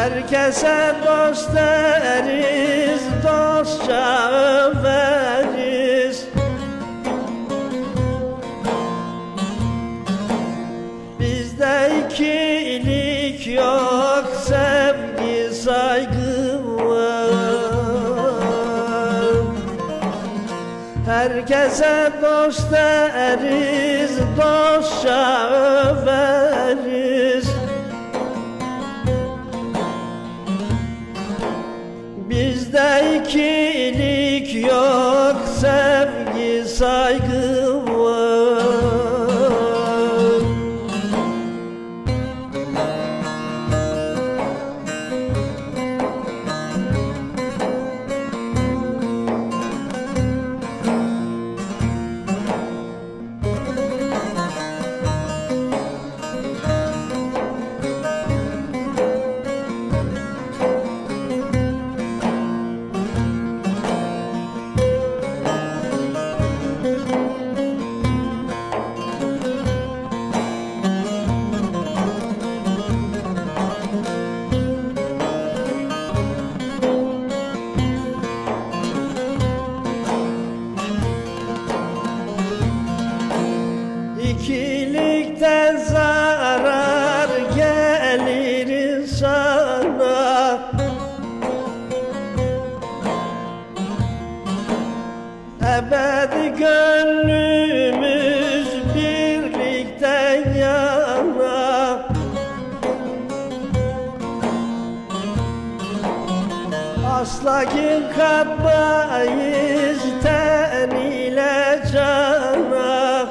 Herkese dost deriz, dostça överiz Bizde ikilik yok, sevgi saygı var. Herkese dost deriz, dostça överiz saygı Asla kim katmayız ten ile cana.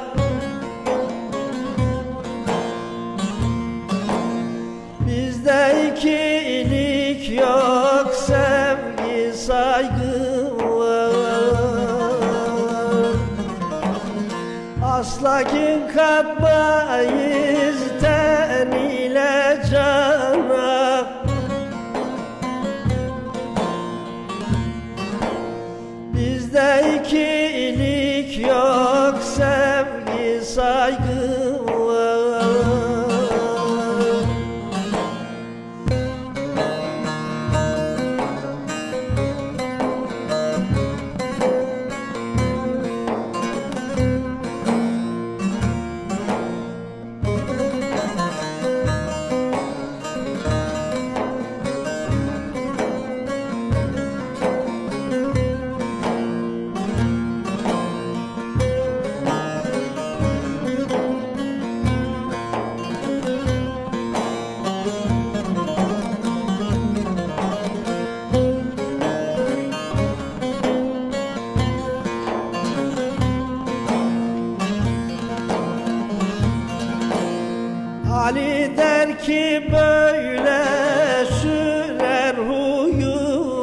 Bizde ikilik yok, sevgi saygı var. Asla kim katmayız ten ile cana Bizde Ali der ki böyle sürer huyumuz.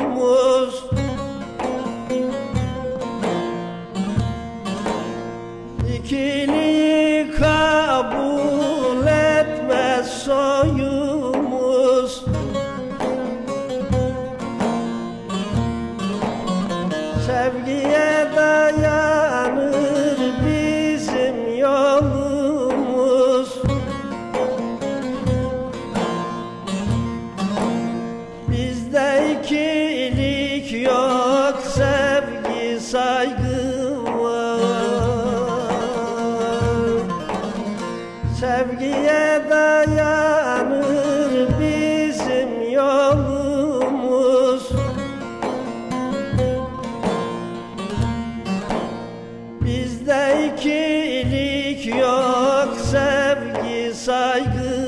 İkiliği kabul etmez soyumuz. Sevgiye saygı var. Sevgiye dayanır bizim yolumuz. Bizde ikilik yok, sevgi saygı